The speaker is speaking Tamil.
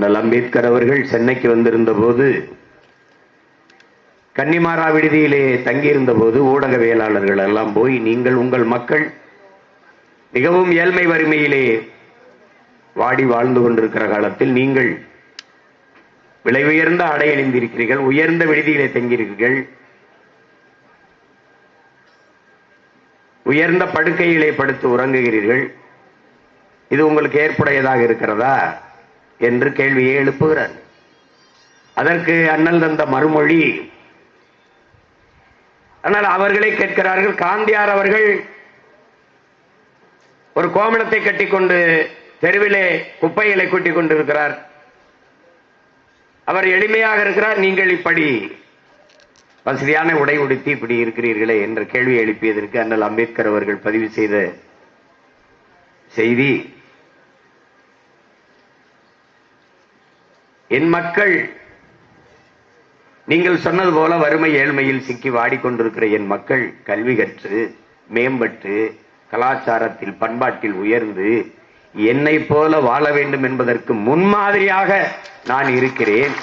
அண்ணல் அம்பேத்கர் அவர்கள் சென்னைக்கு வந்திருந்த போது கன்னிமாரா விடுதியிலே தங்கியிருந்த போது ஊடகவியலாளர்கள் எல்லாம் போய் நீங்கள் உங்கள் மக்கள் மிகவும் ஏழ்மை வறுமையிலே வாடி வாழ்ந்து கொண்டிருக்கிற காலத்தில் நீங்கள் விலை உயர்ந்த ஆடை அணிந்திருக்கிறீர்கள் உயர்ந்த விடுதியிலே தங்கியிருக்கிறீர்கள் உயர்ந்த படுக்கையிலே படுத்து உறங்குகிறீர்கள் இது உங்களுக்கு ஏற்புடையதாக இருக்கிறதா? என்று கேள்வியை எழுப்புகிறார். அதற்கு அண்ணல் தந்த மறுமொழி ஆனால் அவர்களே கேட்கிறார்கள் காந்தியார் அவர்கள் ஒரு கோமணத்தை கட்டிக்கொண்டு தெருவிலே குப்பைகளை கூட்டிக் கொண்டிருக்கிறார். அவர் எளிமையாக இருக்கிறார் நீங்கள் இப்படி வசதியான உடை உடுத்தி இப்படி இருக்கிறீர்களே என்ற கேள்வி எழுப்பியதற்கு அண்ணல் அம்பேத்கர் அவர்கள் பதிவு செய்த செய்தி என் மக்கள் நீங்கள் சொன்னது போல வறுமை ஏழ்மையில் சிக்கி வாடிக்கொண்டிருக்கிற என் மக்கள் கல்வி கற்று மேம்பட்டு கலாச்சாரத்தில் பண்பாட்டில் உயர்ந்து என்னை போல வாழ வேண்டும் என்பதற்கு முன்மாதிரியாக நான் இருக்கிறேன்.